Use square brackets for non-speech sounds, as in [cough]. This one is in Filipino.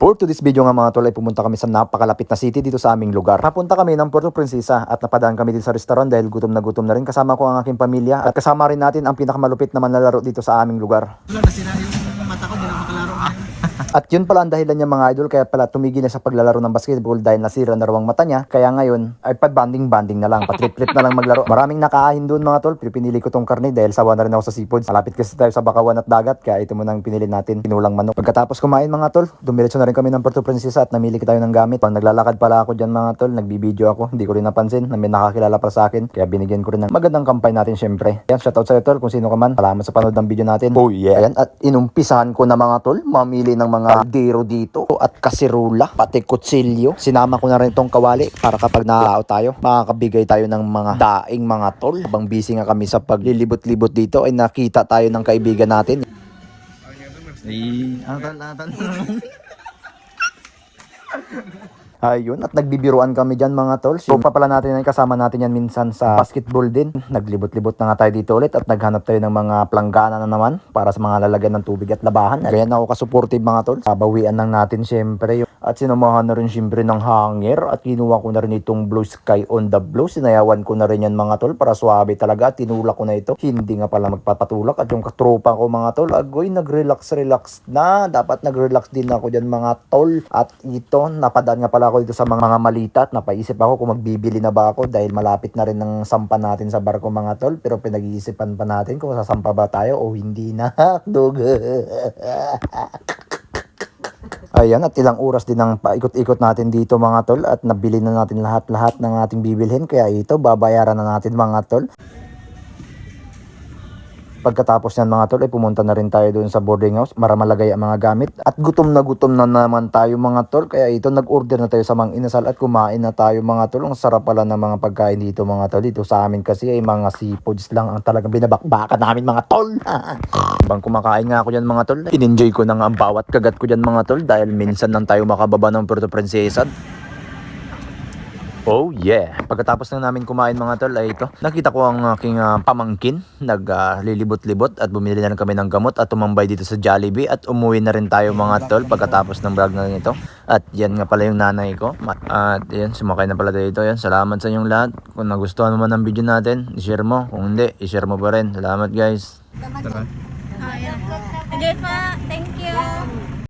For to this video nga mga tol ay pumunta kami sa napakalapit na city dito sa aming lugar. Napunta kami ng Puerto Princesa at napadaan kami dito sa restaurant dahil gutom na gutom na rin. Kasama ko ang aking pamilya at kasama rin natin ang pinakamalupit na manlalaro dito sa aming lugar. Yung mata ko, di na makalaro. At yun pala ang dahilan niya mga idol kaya pala tumigil na sa paglalaro ng basketball dahil nasira na raw ang mata niya. Kaya ngayon ay pa-banding-banding na lang, pa-trip-trip na lang maglaro. Maraming nakaahin doon mga tol, pero pinili ko tong karne dahil sawa na rin ako sa seafoods. Malapit kasi tayo sa bakawan at dagat kaya ito muna ang pinili natin, pinulang manok. Pagkatapos kumain mga tol, dumiretso na rin kami ng Puerto Princesa at namili tayo ng gamit. Pag naglalakad pala ako dyan mga tol, nagbibideo ako, hindi ko rin napansin na may nakakilala pa sa akin. Kaya binigyan ko rin ng magandang kampay natin syempre. Yan, shoutout sa'yo tol kung sino ka man. Salamat sa panood ng video natin. Oh yeah. Ayan, at inumpisahan ko na mga tol, mamili ng mga dero dito at kasirula, pati kutsilyo. Sinama ko na rin itong kawali para kapag naaalao tayo, makakabigay tayo ng mga daing mga tol. Bang busy nga kami sa paglilibot-libot dito ay nakita tayo ng kaibigan natin. Ay, atan, atan. [laughs] Ayun, at nagbibiruan kami dyan mga tol. So pa natin yan, kasama natin yan minsan sa basketball din. Naglibot-libot na nga tayo dito ulit at naghanap tayo ng mga planggana na naman para sa mga lalagyan ng tubig at labahan. Kaya na ako ka-supportive mga tol. Babawian lang natin syempre. Yung, at sinamahan na rin syempre ng hanger at kinuha ko na rin itong blue sky on the blue. Sinayawan ko na rin yan mga tol para swabe talaga. Tinulak ko na ito. Hindi nga pala magpapatulak. At yung katropa ko mga tol, agoy nag-relax-relax na. Dapat nag-relax din ako dyan mga tol. At ito, napadaan nga pala ako dito sa mga, mga malita at napaisip ako kung magbibili na ba ako dahil malapit na rin ng sampa natin sa barko mga tol. Pero pinag-iisipan pa natin kung sasampa ba tayo o hindi na. [laughs] Dog. [laughs] Ayan, at ilang oras din ang paikot-ikot natin dito mga tol at nabili na natin lahat-lahat ng ating bibilhin. Kaya ito, babayaran na natin mga tol. Pagkatapos niyan mga tol, ay pumunta na rin tayo doon sa boarding house para malagay ang mga gamit. At gutom na gutom na naman tayo mga tol. Kaya ito, nag-order na tayo sa mga inasal at kumain na tayo mga tol. Ang sarap pala ng mga pagkain dito mga tol. Dito sa amin kasi ay mga seafoods lang ang talagang binabakbakan namin mga tol. [laughs] Bang kumakain nga ako dyan mga tol. In-enjoy ko na nga ang bawat kagat ko dyan mga tol dahil minsan lang tayo makababa ng Puerto Princesa. Oh yeah. Pagkatapos na namin kumain mga tol ay ito. Nakita ko ang aking ah, pamangkin. Naglilibot-libot at bumili na rin kami ng gamot at tumambay dito sa Jollibee at umuwi na rin tayo mga tol pagkatapos ng vlog na ito. At yan nga pala yung nanay ko. At yan, sumakay na pala dito. Yan, salamat sa inyong lahat. Kung nagustuhan mo man ang video natin, i-share mo. Kung hindi, i-share mo pa rin. Salamat guys. Sige pa, thank you.